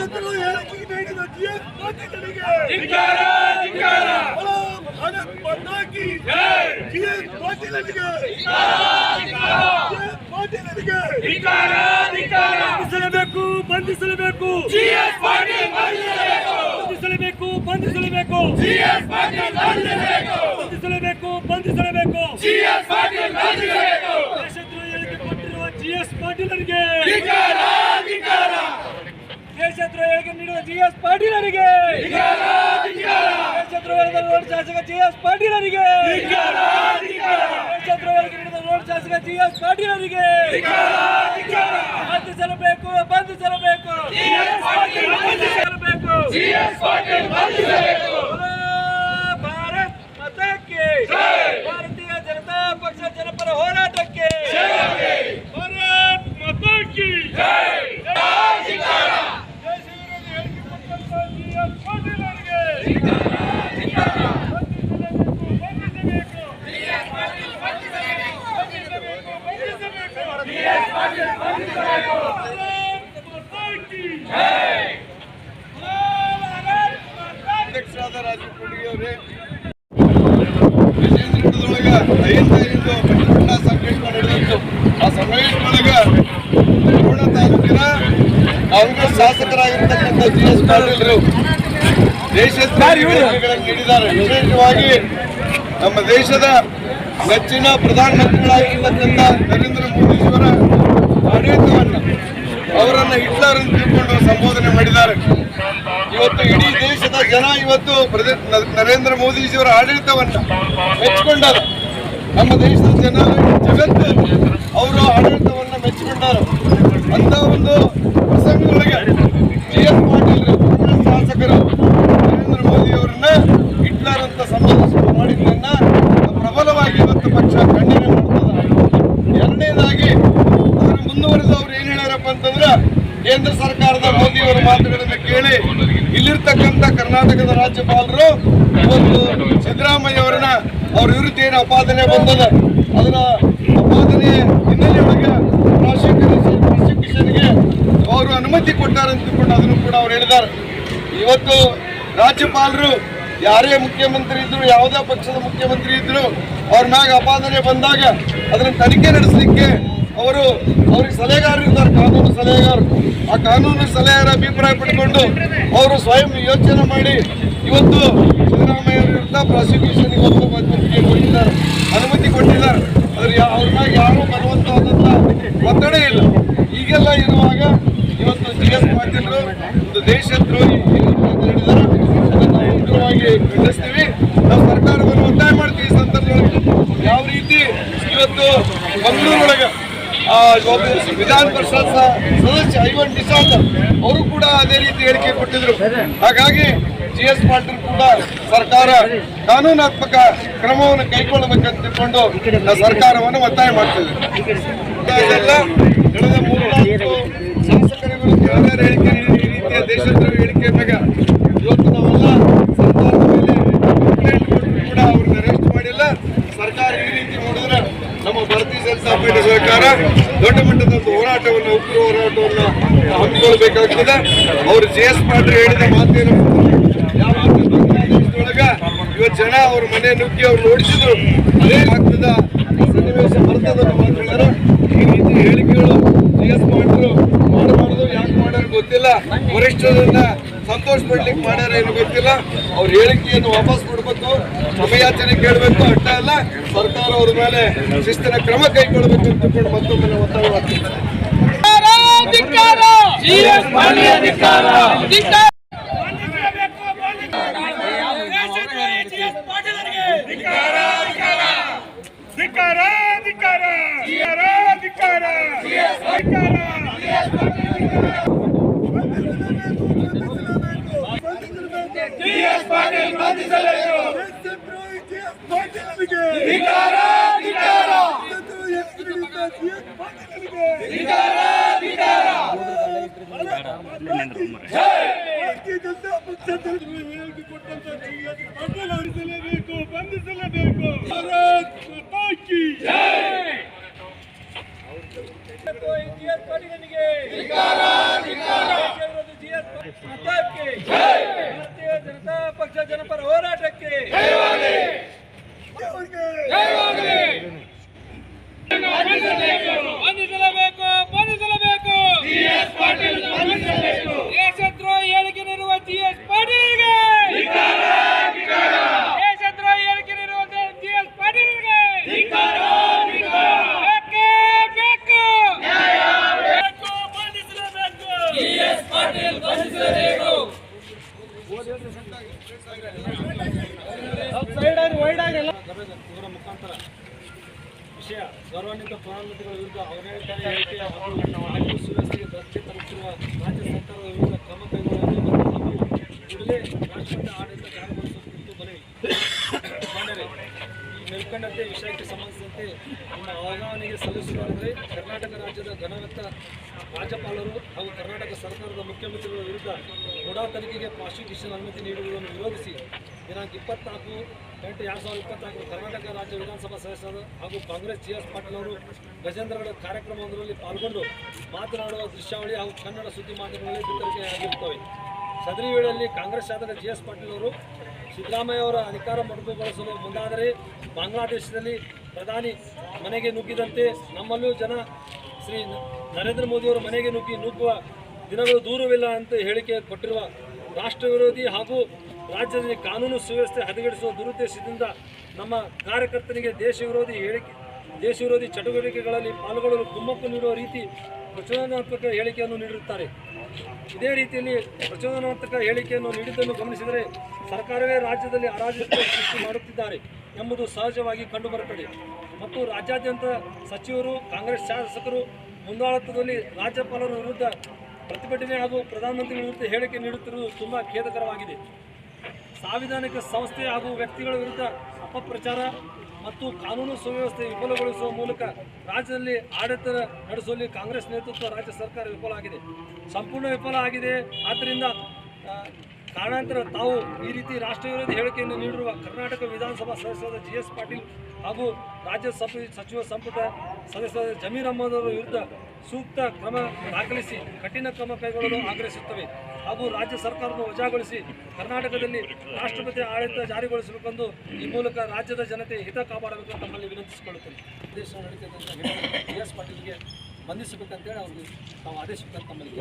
ದೇಶದಲ್ಲಿ ಹೇಳಿಕೆಗೆ ನೀಡಿದ ಜಿಎಸ್ ಪಾಟೀಲರಿಗೆ ಧಿಕ್ಕಾರ ಧಿಕ್ಕಾರ. ಬಲೋ ಭಾರತ್ ಮಾತಾ ಕಿ ಜಿಎಸ್ ಪಾಟೀಲರಿಗೆ. ಜಿಎಸ್ ಪಾಟೀಲರಿಗೆ. ಧಿಕ್ಕಾರ ಧಿಕ್ಕಾರ. ಬಂಧಿಸಲೇಬೇಕು ಬಂಧಿಸಲೇಬೇಕು. ಜಿಎಸ್ ಪಾಟೀಲ್ ಬಂಧಿಸಬೇಕು ಬಂಧಿಸಲೇಬೇಕು ಬಂಧಿಸಲೇಬೇಕು. ಜಿಎಸ್ ಪಾಟೀಲ್ ಬಂಧಿಸಬೇಕು ಬಂಧಿಸಲೇಬೇಕು ಬಂಧಿಸಲೇಬೇಕು. ಜಿಎಸ್ ಪಾಟೀಲ್ ದೇಶದ್ರೋಹಿ ಹೇಳಿಕೆ ಕೊಟ್ಟಿರುವ ಜಿಎಸ್ ಪಾಟೀಲರಿಗೆ. ಧಿಕ್ಕಾರ ದೇಶದ್ರೋಹಿ ಹೇಳಿಕೆ ನೀಡುವ ಜಿ ಎಸ್ ಧಿಕ್ಕಾರ ಧಿಕ್ಕಾರ ದೇಶದ್ರೋಹದ ರೋಡ್ ಶಾಸಕ ಜಿ ಎಸ್ ಪಾಟೀಲ್ ಅವರಿಗೆ ದೇಶದ್ರೋಹಿ ಹೇಳಿಕೆ ನೀಡಿದ ರೋಡ್ ಶಾಸಕ ಜಿ ಎಸ್ ಬಂಧಿಸಲೇಬೇಕು ಬಂಧಿಸಲೇಬೇಕು ಪಾಟೀಲ್ ಅವರಿಗೆ ಪಾಟೀಲ್ ಬಂಧಿಸಬೇಕು बोलो ಭಾರತ್ ಮತಕ್ಕೆ. ಭಾರತೀಯ ಜನತಾ ಪಕ್ಷ ಜನಪರ ಹೋರಾಟಕ್ಕೆ. ಆ ತಾಲೂಕಿನ ಶಾಸಕರಾಗಿರ್ತಕ್ಕಂಥ ಜಿ ಎಸ್ ಪಾಟೀಲ್ರು ದೇಶದ ನೀಡಿದ್ದಾರೆ ವಿಶೇಷವಾಗಿ ನಮ್ಮ ದೇಶದ ನೆಚ್ಚಿನ ಪ್ರಧಾನಮಂತ್ರಿಗಳಾಗಿರ್ತಕ್ಕಂಥ ನರೇಂದ್ರ ಮೋದಿಯವರ ಆಡಳಿತವನ್ನು ಅವರನ್ನ ಹಿಟ್ಲರ್ ಅಂತ ತಿಳ್ಕೊಂಡು ಸಂಬೋಧನೆ ಮಾಡಿದ್ದಾರೆ. ಇವತ್ತು ಇಡೀ ದೇಶದ ಜನ ಇವತ್ತು ನರೇಂದ್ರ ಮೋದಿಜಿಯವರ ಆಡಳಿತವನ್ನ ಮೆಚ್ಚಿಕೊಂಡಾರ. ನಮ್ಮ ದೇಶದ ಜನ ಜಗತ್ತು ಅವರ ಆಡಳಿತವನ್ನ ಮೆಚ್ಚಿಕೊಂಡಾರ. ಅಂತ ಒಂದು ಪ್ರಸಂಗದೊಳಗೆ ಜಿ ಎಸ್ ಪಾಟೀಲ್ ಶಾಸಕರು ನರೇಂದ್ರ ಮೋದಿ ಅವರನ್ನ ಹಿಟ್ಲರ್ ಅಂತ ಸಂಬೋಧಿಸಿ ಮಾಡಿದ್ದನ್ನ ಪ್ರಬಲವಾಗಿ ಇವತ್ತು ಪಕ್ಷ ಖಂಡನೆ ಮಾಡ್ತದೆ ಎರಡನೇದಾಗಿ ಅದನ್ನು ಮುಂದುವರೆದು ಅವ್ರು ಏನ್ ಹೇಳ್ಯಾರಪ್ಪ ಅಂತಂದ್ರೆ, ಕೇಂದ್ರ ಸರ್ಕಾರದ ಮಾತುಗಳನ್ನ ಕೇಳಿ ಇಲ್ಲಿರ್ತಕ್ಕಂಥ ಕರ್ನಾಟಕದ ರಾಜ್ಯಪಾಲರು ಇವತ್ತು ಸಿದ್ದರಾಮಯ್ಯ ಅವರನ್ನ ಅವ್ರ ವಿರುದ್ಧ ಏನು ಅಪಾದನೆ ಬಂದದ. ಅದರ ಅಪಾದನೆ ಹಿನ್ನೆಲೆಯೊಳಗೆ ಪ್ರಾಸಿಕ್ಯೂಷನ್ ಪ್ರಾಸಿಕ್ಯೂಷನ್ಗೆ ಅವರು ಅನುಮತಿ ಕೊಟ್ಟಾರೆ ಅಂತ ತಿಳ್ಕೊಂಡು ಅದನ್ನು ಕೂಡ ಅವ್ರು ಹೇಳಿದ್ದಾರೆ. ಇವತ್ತು ರಾಜ್ಯಪಾಲರು ಯಾರೇ ಮುಖ್ಯಮಂತ್ರಿ ಇದ್ರು, ಯಾವುದೇ ಪಕ್ಷದ ಮುಖ್ಯಮಂತ್ರಿ ಇದ್ರು, ಅವ್ರ ಮ್ಯಾಗ ಅಪಾದನೆ ಬಂದಾಗ ಅದನ್ನು ತನಿಖೆ ನಡೆಸಲಿಕ್ಕೆ ಅವರು ಅವ್ರಿಗೆ ಸಲಹೆಗಾರರು ಇದ್ದಾರೆ ಕಾನೂನು ಸಲಹೆಗಾರರು, ಆ ಕಾನೂನು ಸಲಹೆಗಾರ ಅಭಿಪ್ರಾಯ ಪಡ್ಕೊಂಡು ಅವರು ಸ್ವಯಂ ಯೋಚನೆ ಮಾಡಿ ಇವತ್ತು ಸಿದ್ದರಾಮಯ್ಯ ವಿರುದ್ಧ ಪ್ರಾಸಿಕ್ಯೂಷನ್ ಇವತ್ತು ಮಧ್ಯಕ್ಕೆ ಕೊಟ್ಟಿದ್ದಾರೆ. ಅನುಮತಿ ಕೊಟ್ಟಿದ್ದಾರೆ. ಅದ್ರ ಅವ್ರನ್ನ ಯಾರು ಬರುವಂತವಾದಂತ ಒತ್ತಡ ಇಲ್ಲ. ಈಗೆಲ್ಲ ಇರುವಾಗ ಇವತ್ತು ಜಿ ಎಸ್ ಪಾಟೀಲ್ರು ಒಂದು ದೇಶದ್ರೋಹಿ ಉಗ್ರವಾಗಿ ಖಂಡಿಸ್ತೀವಿ. ನಾವು ಸರ್ಕಾರವನ್ನು ಒತ್ತಾಯ ಮಾಡ್ತೀವಿ ಈ ಸಂದರ್ಭದೊಳಗೆ ಯಾವ ರೀತಿ ಇವತ್ತು ಒಬ್ಬ ವಿಧಾನ ಪರಿಷತ್ ಸದಸ್ಯ ಐವನ್ ಡಿಸಾಲ್ ಅವರು ಕೂಡ ಅದೇ ರೀತಿ ಹೇಳಿಕೆ ಕೊಟ್ಟಿದ್ರು. ಹಾಗಾಗಿ ಜಿ ಎಸ್ ಪಾಟೀಲ್ ಕೂಡ ಸರ್ಕಾರ ಕಾನೂನಾತ್ಮಕ ಕ್ರಮವನ್ನು ಕೈಗೊಳ್ಳಬೇಕಂತ ತಿಳ್ಕೊಂಡು ಸರ್ಕಾರವನ್ನು ಒತ್ತಾಯ ಮಾಡ್ತಿದೆ ಕಳೆದ ಮೂರು ನಾಲ್ಕು ಶಾಸಕರ ವಿರುದ್ಧ ಹೇಳಿಕೆ ಈ ರೀತಿಯ ದೇಶದ ಹೇಳಿಕೆ ಮ್ಯಾಗ ಇವತ್ತು ನಾವೆಲ್ಲ ಸರ್ಕಾರದ ಮೇಲೆ ಕಂಪ್ಲೇಂಟ್ ಕೊಟ್ಟರು ಕೂಡ ಅವ್ರನ್ನ ಅರೆಸ್ಟ್ ಮಾಡಿಲ್ಲ ಸರ್ಕಾರ ಈ ರೀತಿ ಮಾಡಿದ್ರೆ ನಮ್ಮ ಸರ್ಕಾರ ದೊಡ್ಡ ಮಟ್ಟದ ಒಂದು ಹೋರಾಟವನ್ನು, ಉಗ್ರ ಹೋರಾಟವನ್ನು ಹಮ್ಮಿಕೊಳ್ಬೇಕಾಗ್ತದೆ ಅವರು ಜೆ ಎಸ್ ಪಾಟೀಲ್ ಹೇಳಿದ ಮಾತೇನು ಯಾವ ಇವತ್ತು ಜನ ಅವ್ರ ಮನೆ ನುಗ್ಗಿ ಅವ್ರು ನೋಡಿಸಿದ್ರು ಅದೇ ಆಗ್ತದ ಸನ್ನಿವೇಶ ಬರ್ತದ ಮಾತಾಡ್ತಾರೆ. ಈ ರೀತಿ ಹೇಳಿಕೆಗಳು ಜಿ ಎಸ್ ಪಾಟೀಲ್ ಮಾಡಬಾರ್ದು, ಯಾಕೆ ಮಾಡ್ಯಾರ ಗೊತ್ತಿಲ್ಲ. ವರಿಷ್ಠರನ್ನ ಸಂತೋಷ ಪಡ್ಲಿಕ್ಕೆ ಮಾಡ್ಯಾರ ಏನು ಗೊತ್ತಿಲ್ಲ. ಅವ್ರ ಹೇಳಿಕೆಯನ್ನು ವಾಪಸ್ ಕ್ಷಮೆಯಾಚನೆ ಕೇಳಬೇಕು ಅಷ್ಟ ಅಲ್ಲ, ಸರ್ಕಾರ ಅವ್ರ ಮೇಲೆ ಶಿಸ್ತಿನ ಕ್ರಮ ಕೈಗೊಳ್ಳಬೇಕು ಅಂತ ಕೂಡ ಮತ್ತೊಮ್ಮೆ ಒತ್ತಾಯ ಧಿಕ್ಕಾರ ಧಿಕ್ಕಾರ ಧಿಕ್ಕಾರ ಧಿಕ್ಕಾರ ಧಿಕ್ಕಾರ ಬಂಧಿಸಲೇಬೇಕು ಭಾರತ್ ಮಾತಾ ಜಿಎಸ್ ಗೌರವಾನ್ವಿತ ಪ್ರಧಾನಮಂತ್ರಿಗಳ ವಿರುದ್ಧ ಅವಹೇಳನಕಾರಿ ಹೇಳಿಕೆ ಹಾಗೂ ಕಾನೂನು ಸುವ್ಯವಸ್ಥೆಗೆ ಧಕ್ಕೆ ತರುತ್ತಿರುವ ರಾಜ್ಯ ಸರ್ಕಾರದ ವಿರುದ್ಧ ಕ್ರಮ ಕೈಗೊಳ್ಳಲು ಕೂಡಲೇ ರಾಷ್ಟ್ರದ ಆಡಳಿತ ಜಾರಿಗೊಳಿಸುವ ಕುರಿತು ಮನವಿ ಮಾಡಿದರೆ ಈ ಮೇಲ್ಕಂಡಂತೆ ವಿಷಯಕ್ಕೆ ಸಂಬಂಧಿಸಿದಂತೆ ನಮ್ಮ ಅವಗಾಹನೆಗೆ ಸಲ್ಲಿಸುವುದಾದರೆ ಕರ್ನಾಟಕ ರಾಜ್ಯದ ಘನವೆತ್ತ ರಾಜ್ಯಪಾಲರು ಹಾಗೂ ಕರ್ನಾಟಕ ಸರ್ಕಾರದ ಮುಖ್ಯಮಂತ್ರಿಗಳ ವಿರುದ್ಧ ಮುಡಾ ತನಿಖೆಗೆ ಪ್ರಾಸಿಕ್ಯೂಷನ್ ಅನುಮತಿ ನೀಡುವುದನ್ನು ವಿರೋಧಿಸಿ ದಿನಾಂಕ ಇಪ್ಪತ್ನಾಲ್ಕು ಎಂಟು ಎರಡು ಸಾವಿರದ ಇಪ್ಪತ್ನಾಲ್ಕು ಕರ್ನಾಟಕ ರಾಜ್ಯ ವಿಧಾನಸಭಾ ಸದಸ್ಯರು ಹಾಗೂ ಕಾಂಗ್ರೆಸ್ ಜಿ ಎಸ್ ಪಾಟೀಲ್ ಅವರು ಗಜೇಂದ್ರಗಡ ಕಾರ್ಯಕ್ರಮವೊಂದರಲ್ಲಿ ಪಾಲ್ಗೊಂಡು ಮಾತನಾಡುವ ದೃಶ್ಯಾವಳಿ ಹಾಗೂ ಕನ್ನಡ ಸುದ್ದಿ ಮಾಧ್ಯಮಗಳಲ್ಲಿ ಬಿತ್ತರಿಕೆಯಾಗಿರುತ್ತವೆ ಸದರಿ ವೇಳೆಯಲ್ಲಿ ಕಾಂಗ್ರೆಸ್ ಶಾಸಕ ಜಿ ಎಸ್ ಪಾಟೀಲ್ ಅವರು ಸಿದ್ದರಾಮಯ್ಯ ಅವರ ಅಧಿಕಾರ ಮೊಟಕುಗೊಳಿಸಲು ಮುಂದಾದರೆ ಬಾಂಗ್ಲಾದೇಶದಲ್ಲಿ ಪ್ರಧಾನಿ ಮನೆಗೆ ನುಗ್ಗಿದಂತೆ ನಮ್ಮಲ್ಲೂ ಜನ ಶ್ರೀ ನರೇಂದ್ರ ಮೋದಿಯವರ ಮನೆಗೆ ನುಗ್ಗಿ ನುಗ್ಗುವ ದಿನಗಳು ದೂರವಿಲ್ಲ ಅಂತ ಹೇಳಿಕೆ ಕೊಟ್ಟಿರುವ ರಾಷ್ಟ್ರ ವಿರೋಧಿ ಹಾಗೂ ರಾಜ್ಯದಲ್ಲಿ ಕಾನೂನು ಸುವ್ಯವಸ್ಥೆ ಹದಗೆಡಿಸುವ ದುರುದ್ದೇಶದಿಂದ ನಮ್ಮ ಕಾರ್ಯಕರ್ತನಿಗೆ ದೇಶ ವಿರೋಧಿ ಹೇಳಿಕೆ, ದೇಶ ವಿರೋಧಿ ಚಟುವಟಿಕೆಗಳಲ್ಲಿ ಪಾಲ್ಗೊಳ್ಳಲು ಕುಮ್ಮಕ್ಕು ನೀಡುವ ರೀತಿ ಪ್ರಚೋದನಾತ್ಮಕ ಹೇಳಿಕೆಯನ್ನು ನೀಡಿರುತ್ತಾರೆ. ಇದೇ ರೀತಿಯಲ್ಲಿ ಪ್ರಚೋದನಾತ್ಮಕ ಹೇಳಿಕೆಯನ್ನು ನೀಡಿದ್ದನ್ನು ಗಮನಿಸಿದರೆ ಸರ್ಕಾರವೇ ರಾಜ್ಯದಲ್ಲಿ ಅರಾಜಕ ಸೃಷ್ಟಿ ಮಾಡುತ್ತಿದ್ದಾರೆ ಎಂಬುದು ಸಹಜವಾಗಿ ಕಂಡುಬರುತ್ತದೆ. ಮತ್ತು ರಾಜ್ಯಾದ್ಯಂತ ಸಚಿವರು, ಕಾಂಗ್ರೆಸ್ ಶಾಸಕರು ಮುಂದಾಳತ್ವದಲ್ಲಿ ರಾಜ್ಯಪಾಲರ ವಿರುದ್ಧ ಪ್ರತಿಭಟನೆ ಹಾಗೂ ಪ್ರಧಾನಮಂತ್ರಿ ವಿರುದ್ಧ ಹೇಳಿಕೆ ನೀಡುತ್ತಿರುವುದು ತುಂಬ ಖೇದಕರವಾಗಿದೆ. ಸಾಂವಿಧಾನಿಕ ಸಂಸ್ಥೆ ಹಾಗೂ ವ್ಯಕ್ತಿಗಳ ವಿರುದ್ಧ ಅಪಪ್ರಚಾರ ಮತ್ತು ಕಾನೂನು ಸುವ್ಯವಸ್ಥೆ ವಿಫಲಗೊಳಿಸುವ ಮೂಲಕ ರಾಜ್ಯದಲ್ಲಿ ಆಡಳಿತ ನಡೆಸುವಲ್ಲಿ ಕಾಂಗ್ರೆಸ್ ನೇತೃತ್ವ ರಾಜ್ಯ ಸರ್ಕಾರ ವಿಫಲ ಆಗಿದೆ. ಸಂಪೂರ್ಣ ವಿಫಲ ಆಗಿದೆ. ಆದ್ದರಿಂದ ಕಾರಣಾಂತರ ತಾವು ಈ ರೀತಿ ರಾಷ್ಟ್ರ ವಿರೋಧಿ ಹೇಳಿಕೆಯನ್ನು ನೀಡಿರುವ ಕರ್ನಾಟಕ ವಿಧಾನಸಭಾ ಸದಸ್ಯರಾದ ಜಿ ಎಸ್ ಪಾಟೀಲ್ ಹಾಗೂ ರಾಜ್ಯ ಸಚಿವ ಸಂಪುಟ ಸದಸ್ಯರಾದ ಜಮೀರ್ ಅಹಮದ್ ಅವರ ವಿರುದ್ಧ ಸೂಕ್ತ ಕ್ರಮ ದಾಖಲಿಸಿ, ಕಠಿಣ ಕ್ರಮ ಕೈಗೊಳ್ಳಲು ಆಗ್ರಹಿಸುತ್ತವೆ ಹಾಗೂ ರಾಜ್ಯ ಸರ್ಕಾರವನ್ನು ವಜಾಗೊಳಿಸಿ ಕರ್ನಾಟಕದಲ್ಲಿ ರಾಷ್ಟ್ರಪತಿ ಆಡಳಿತ ಜಾರಿಗೊಳಿಸಬೇಕೆಂದು ಈ ಮೂಲಕ ರಾಜ್ಯದ ಜನತೆ ಹಿತ ಕಾಪಾಡಬೇಕು ತಮ್ಮಲ್ಲಿ ವಿನಂತಿಸಿಕೊಳ್ಳುತ್ತೇನೆ. ದೇಶ ನಡೀತಕ್ಕಂಥ ಎಸ್ ಪಾಟೀಲ್ಗೆ ಬಂಧಿಸಬೇಕಂತೇಳಿ ಅವ್ರಿಗೆ ತಾವು ಆದೇಶ ತಮ್ಮಲ್ಲಿ